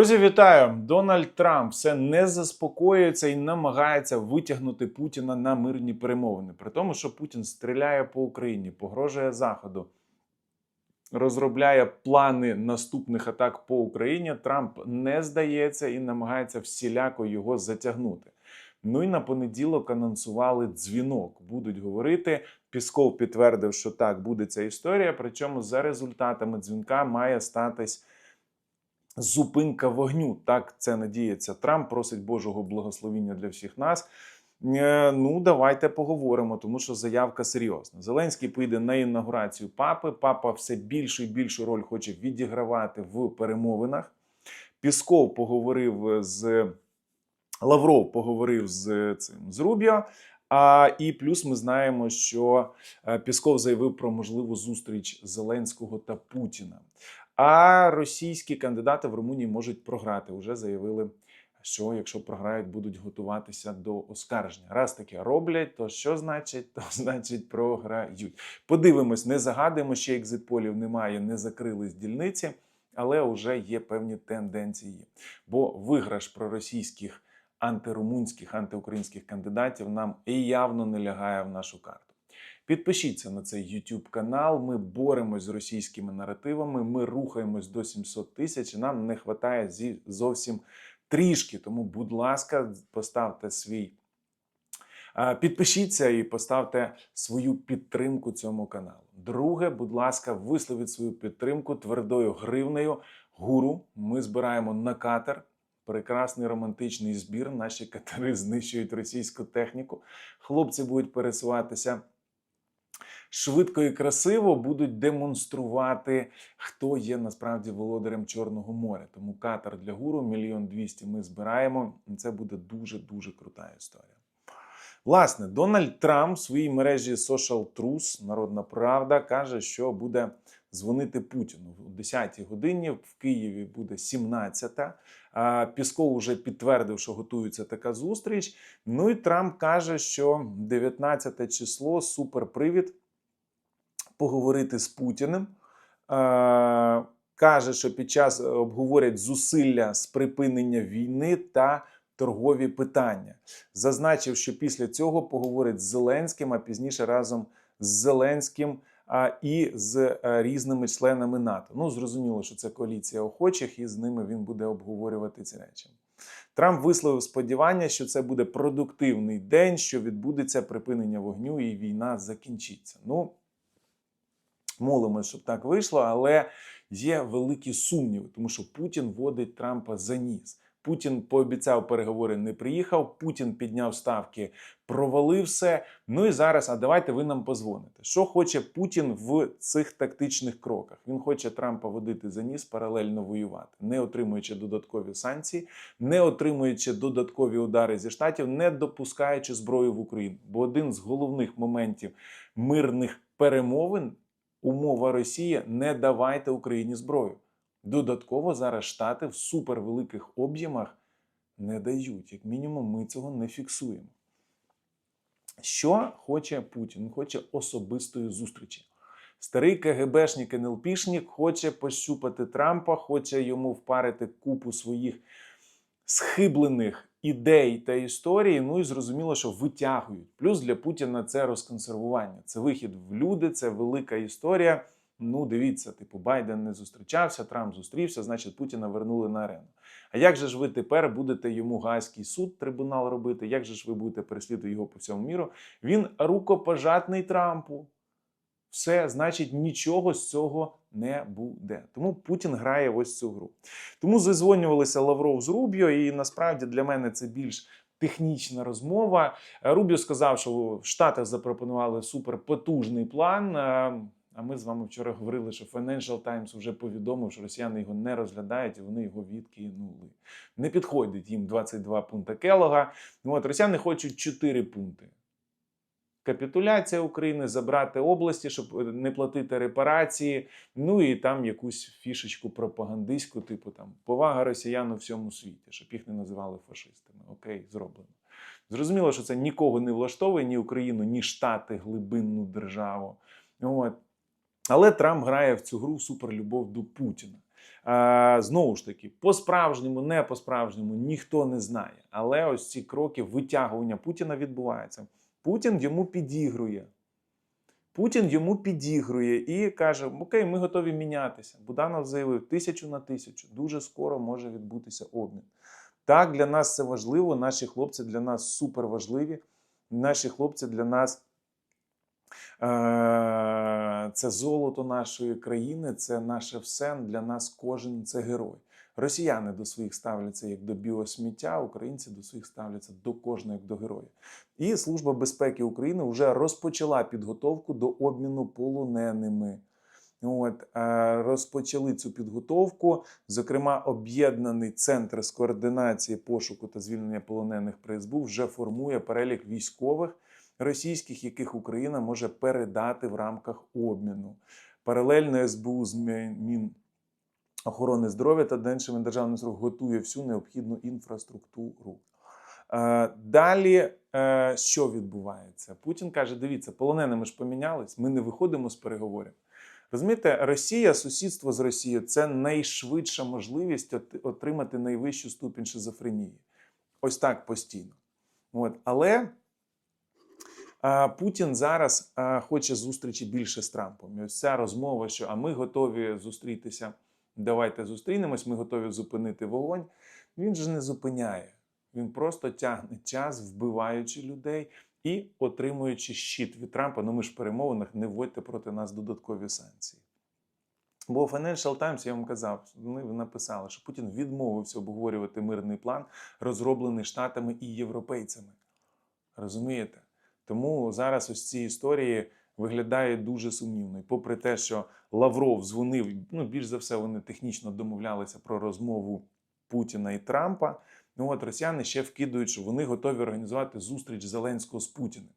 Друзі, вітаю! Дональд Трамп все не заспокоюється і намагається витягнути Путіна на мирні перемовини. При тому, що Путін стріляє по Україні, погрожує Заходу, розробляє плани наступних атак по Україні. Трамп не здається і намагається всіляко його затягнути. Ну і на понеділок анонсували дзвінок. Будуть говорити. Пісков підтвердив, що так буде ця історія. Причому за результатами дзвінка має статись зупинка вогню. Так це надіється Трамп. Просить Божого благословіння для всіх нас. Е, Ну, давайте поговоримо, тому що заявка серйозна. Зеленський поїде на інаугурацію папи. Папа все більшу і більшу роль хоче відігравати в перемовинах. Пісков поговорив з Лавров поговорив з цим з Рубіо. А і плюс ми знаємо, що е, Пісков заявив про можливу зустріч Зеленського та Путіна. А російські кандидати в Румунії можуть програти. Уже заявили, що якщо програють, будуть готуватися до оскарження. Раз таке роблять, то що значить? То значить програють. Подивимось, не загадуємо, ще екзитполів немає, не закрились дільниці, але вже є певні тенденції. Бо виграш проросійських антирумунських, антиукраїнських кандидатів нам і явно не лягає в нашу карту. Підпишіться на цей YouTube канал. Ми боремось з російськими наративами. Ми рухаємось до 700 тисяч. Нам не вистачає зі зовсім трішки. Тому, будь ласка, поставте свій. Підпишіться і поставте свою підтримку цьому каналу. Друге, будь ласка, висловіть свою підтримку твердою гривнею. Гуру. Ми збираємо на катер. Прекрасний романтичний збір. Наші катери знищують російську техніку. Хлопці будуть пересуватися швидко і красиво, будуть демонструвати, хто є насправді володарем Чорного моря. Тому катер для гуру мільйон двісті ми збираємо. Це буде дуже дуже крута історія. Власне, Дональд Трамп в своїй мережі Social Truth, Народна Правда, каже, що буде дзвонити Путіну о 10-й годині. В Києві буде 17-та. А Пісков вже підтвердив, що готується така зустріч. Ну і Трамп каже, що 19 число суперпривід поговорити з Путіним. Е, Каже, що під час обговорять зусилля з припинення війни та торгові питання. Зазначив, що після цього поговорить з Зеленським, а пізніше разом з Зеленським а, і з е, різними членами НАТО. Ну, зрозуміло, що це коаліція охочих, і з ними він буде обговорювати ці речі. Трамп висловив сподівання, що це буде продуктивний день, що відбудеться припинення вогню і війна закінчиться. Ну, молимось, щоб так вийшло, але є великі сумніви, тому що Путін водить Трампа за ніс. Путін пообіцяв переговори, не приїхав. Путін підняв ставки, провалив все. Ну і зараз, а давайте ви нам позвоните. Що хоче Путін в цих тактичних кроках? Він хоче Трампа водити за ніс, паралельно воювати, не отримуючи додаткові санкції, не отримуючи додаткові удари зі штатів, не допускаючи зброю в Україну. Бо один з головних моментів мирних перемовин умова Росії не давайте Україні зброю. Додатково зараз Штати в супервеликих об'ємах не дають. Як мінімум, ми цього не фіксуємо. Що хоче Путін? Хоче особистої зустрічі. Старий КГБшник НЛПшник хоче пощупати Трампа, хоче йому впарити купу своїх схиблених ідей та історії. Ну і зрозуміло, що витягують. Плюс для Путіна це розконсервування. Це вихід в люди, це велика історія. Ну, дивіться, типу, Байден не зустрічався, Трамп зустрівся, значить Путіна вернули на арену. А як же ж ви тепер будете йому гайський суд, трибунал робити? Як же ж ви будете переслідувати його по всьому міру? Він рукопожатний Трампу. Все, значить, нічого з цього не буде. Тому Путін грає ось цю гру. Тому зазвонювалися Лавров з Рубіо, і насправді для мене це більш технічна розмова. Рубіо сказав, що в Штатах запропонували суперпотужний план. е, А ми з вами вчора говорили, що Financial Times вже повідомив, що росіяни його не розглядають і вони його відкинули. Не підходить їм 22 пункти Келога. От росіяни хочуть 4 пункти. Капітуляція України, забрати області, щоб не платити репарації. Ну і там якусь фішечку пропагандистську, типу там повага росіян у всьому світі, щоб їх не називали фашистами. Окей, зроблено. Зрозуміло, що це нікого не влаштовує, ні Україну, ні Штати, глибинну державу. От. Але Трамп грає в цю гру суперлюбов до Путіна. Е, знову ж таки, по-справжньому, не по-справжньому ніхто не знає. Але ось ці кроки витягування Путіна відбуваються. Путін йому підігрує. Путін йому підігрує і каже: Окей, ми готові мінятися. Буданов заявив тисячу на тисячу. Дуже скоро може відбутися обмін. Так, для нас це важливо. Наші хлопці для нас супер важливі. Наші хлопці для нас е- це золото нашої країни, це наше все. Для нас кожен це герой. Росіяни до своїх ставляться як до біосміття, українці до своїх ставляться до кожного як до героя. І Служба безпеки України вже розпочала підготовку до обміну полоненими. От, е, розпочали цю підготовку. Зокрема, об'єднаний центр з координації пошуку та звільнення полонених при СБУ вже формує перелік військових російських, яких Україна може передати в рамках обміну. Паралельно СБУ з Мін охорони здоров'я та іншими державними структурами готує всю необхідну інфраструктуру. Е, Далі, е, що відбувається? Путін каже: дивіться, полоненими ж помінялись, ми не виходимо з переговорів. Розумієте, Росія, сусідство з Росією це найшвидша можливість отримати найвищу ступінь шизофренії. Ось так постійно. От. Але а, Путін зараз а, хоче зустрічі більше з Трампом. І ось ця розмова, що а ми готові зустрітися, давайте зустрінемось, ми готові зупинити вогонь. Він же не зупиняє. Він просто тягне час, вбиваючи людей і отримуючи щит від Трампа. Ну ми ж в перемовинах не вводьте проти нас додаткові санкції. Бо Financial Times, я вам казав, вони написали, що Путін відмовився обговорювати мирний план, розроблений Штатами і європейцями. Розумієте? Тому зараз ось ці історії виглядають дуже сумнівно. І попри те, що Лавров дзвонив, ну більш за все, вони технічно домовлялися про розмову Путіна і Трампа. Ну от росіяни ще вкидують, що вони готові організувати зустріч Зеленського з Путіним.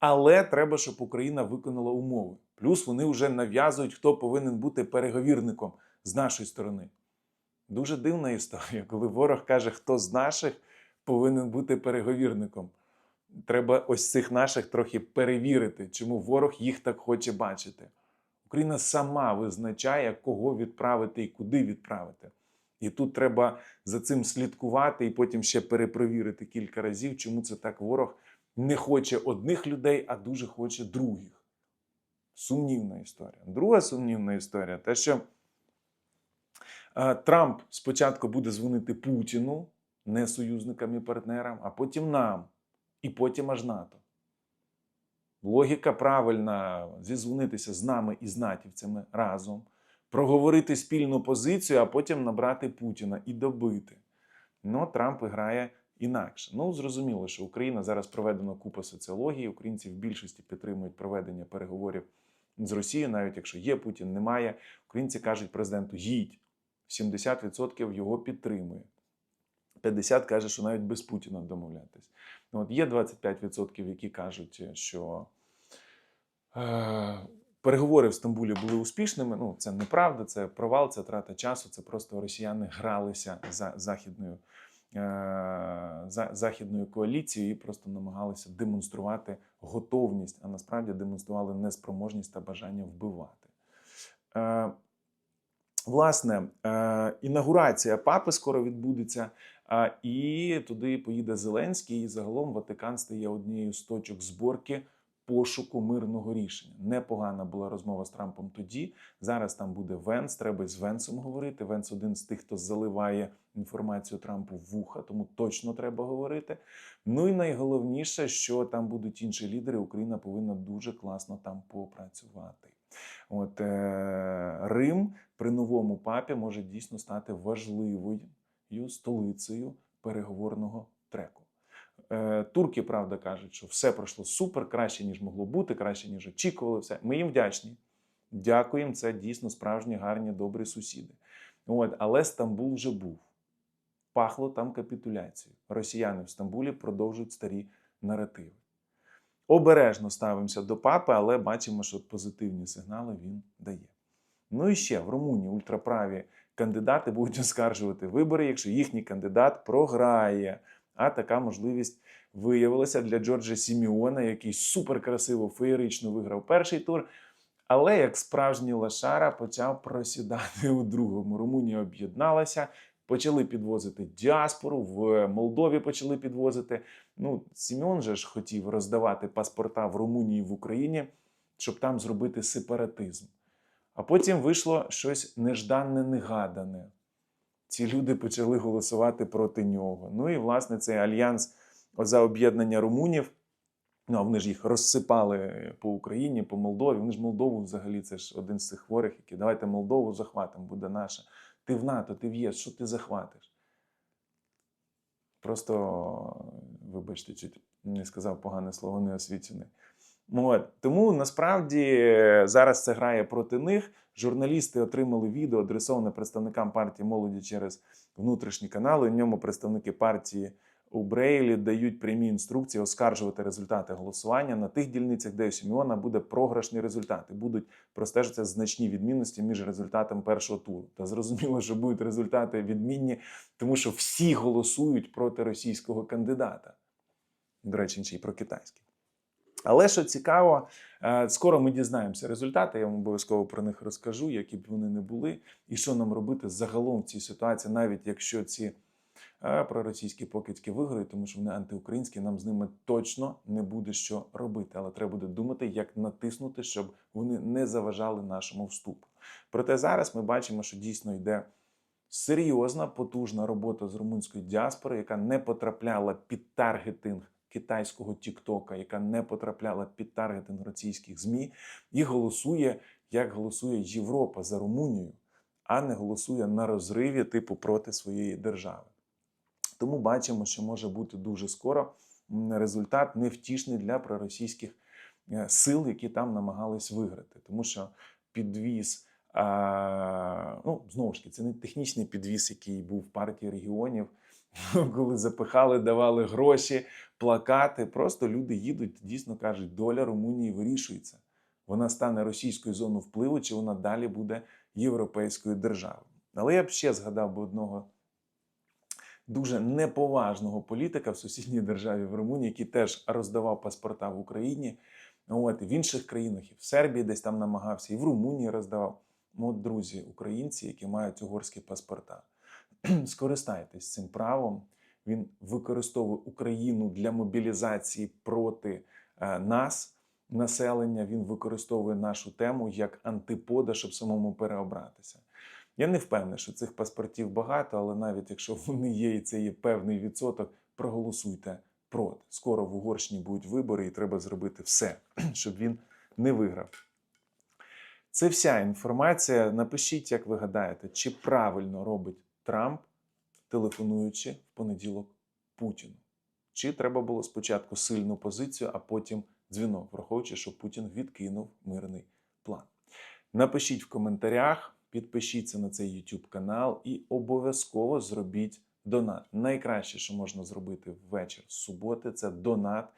Але треба, щоб Україна виконала умови. Плюс вони вже нав'язують, хто повинен бути переговірником з нашої сторони. Дуже дивна історія, коли ворог каже, хто з наших повинен бути переговірником. Треба ось цих наших трохи перевірити, чому ворог їх так хоче бачити. Україна сама визначає, кого відправити і куди відправити. І тут треба за цим слідкувати і потім ще перепровірити кілька разів, чому це так ворог не хоче одних людей, а дуже хоче других. Сумнівна історія. Друга сумнівна історія те, що е, Трамп спочатку буде дзвонити Путіну, не союзникам і партнерам, а потім нам, і потім аж НАТО. Логіка правильна зізвонитися з нами і з натівцями разом, проговорити спільну позицію, а потім набрати Путіна і добити. Ну, Трамп грає інакше. Ну, зрозуміло, що Україна зараз проведена купа соціології. Українці в більшості підтримують проведення переговорів з Росією, навіть якщо є Путін, немає. Українці кажуть президенту: їдь. 70% його підтримує. 50 каже, що навіть без Путіна домовлятись. Ну, От є 25%, які кажуть, що е, переговори в Стамбулі були успішними. Ну, це неправда, це провал, це трата часу. Це просто росіяни гралися за західною, е, за, західною коаліцією і просто намагалися демонструвати готовність, а насправді демонстрували неспроможність та бажання вбивати. Е, Власне, е, інаугурація папи скоро відбудеться, і туди поїде Зеленський. І загалом Ватикан стає однією з точок зборки пошуку мирного рішення. Непогана була розмова з Трампом тоді. Зараз там буде Венс. Треба з Венсом говорити. Венс один з тих, хто заливає інформацію Трампу в вуха, тому точно треба говорити. Ну і найголовніше, що там будуть інші лідери. Україна повинна дуже класно там попрацювати. От е, Рим при новому папі може дійсно стати важливою столицею переговорного треку. Е, турки, правда, кажуть, що все пройшло супер, краще, ніж могло бути, краще, ніж очікували. Все. Ми їм вдячні. Дякуємо, це дійсно справжні, гарні, добрі сусіди. От, але Стамбул вже був. Пахло там капітуляцією. Росіяни в Стамбулі продовжують старі наративи. Обережно ставимося до папи, але бачимо, що позитивні сигнали він дає. Ну і ще в Румунії ультраправі кандидати будуть оскаржувати вибори, якщо їхній кандидат програє. А така можливість виявилася для Джорджа Сіміона, який суперкрасиво, феєрично виграв перший тур. Але як справжній лошара почав просідати у другому. Румунія об'єдналася, почали підвозити діаспору, в Молдові почали підвозити. Ну, Сімеон же ж хотів роздавати паспорта в Румунії в Україні, щоб там зробити сепаратизм. А потім вийшло щось нежданне, негадане. Ці люди почали голосувати проти нього. Ну і власне цей альянс за об'єднання румунів. Ну, а вони ж їх розсипали по Україні, по Молдові. Вони ж Молдову взагалі це ж один з цих хворих, які давайте Молдову захватимо, буде наша. Ти в НАТО, ти в ЄС, що ти захватиш? Просто, вибачте, чуть не сказав погане слово, неосвічений. От. Тому насправді зараз це грає проти них. Журналісти отримали відео, адресоване представникам партії молоді через внутрішні канали. В ньому представники партії у Брейлі дають прямі інструкції оскаржувати результати голосування на тих дільницях, де у Сімеона буде програшні результати. Будуть простежитися значні відмінності між результатом першого туру. Та зрозуміло, що будуть результати відмінні, тому що всі голосують проти російського кандидата. До речі, ще й про китайський. Але що цікаво, е, скоро ми дізнаємося результати. Я вам обов'язково про них розкажу, які б вони не були, і що нам робити загалом в цій ситуації, навіть якщо ці е, проросійські покидьки виграють, тому що вони антиукраїнські, нам з ними точно не буде що робити. Але треба буде думати, як натиснути, щоб вони не заважали нашому вступу. Проте зараз ми бачимо, що дійсно йде серйозна, потужна робота з румунської діаспори, яка не потрапляла під таргетинг китайського Тіктока, яка не потрапляла під таргетинг російських ЗМІ, і голосує, як голосує Європа за Румунію, а не голосує на розриві типу проти своєї держави. Тому бачимо, що може бути дуже скоро результат невтішний для проросійських е, сил, які там намагались виграти, тому що підвіз. А, ну, знову ж таки, це не технічний підвіз, який був в партії регіонів, коли запихали, давали гроші, плакати. Просто люди їдуть, дійсно кажуть, доля Румунії вирішується. Вона стане російською зоною впливу, чи вона далі буде європейською державою. Але я б ще згадав би одного дуже неповажного політика в сусідній державі в Румунії, який теж роздавав паспорта в Україні. От, в інших країнах, і в Сербії десь там намагався, і в Румунії роздавав. Ну, От, друзі, українці, які мають угорські паспорта, скористайтесь цим правом. Він використовує Україну для мобілізації проти е, нас, населення. Він використовує нашу тему як антипода, щоб самому переобратися. Я не впевнений, що цих паспортів багато, але навіть якщо вони є, і це є певний відсоток, проголосуйте проти. Скоро в Угорщині будуть вибори, і треба зробити все, щоб він не виграв. Це вся інформація. Напишіть, як ви гадаєте, чи правильно робить Трамп, телефонуючи в понеділок Путіну. Чи треба було спочатку сильну позицію, а потім дзвінок, враховуючи, що Путін відкинув мирний план. Напишіть в коментарях, підпишіться на цей YouTube канал і обов'язково зробіть донат. Найкраще, що можна зробити ввечір суботи, це донат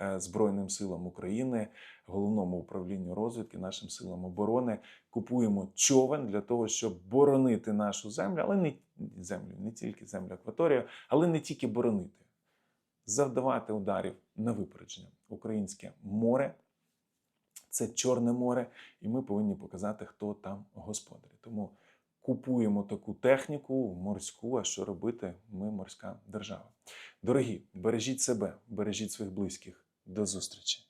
е, Збройним силам України, головному управлінню розвідки, нашим силам оборони. Купуємо човен для того, щоб боронити нашу землю, але не землю, не тільки землю, акваторію, але не тільки боронити, завдавати ударів на випередження. Українське море. Це Чорне море, і ми повинні показати, хто там господарі. Тому купуємо таку техніку морську. А що робити? Ми морська держава. Дорогі, бережіть себе, бережіть своїх близьких. До зустрічі!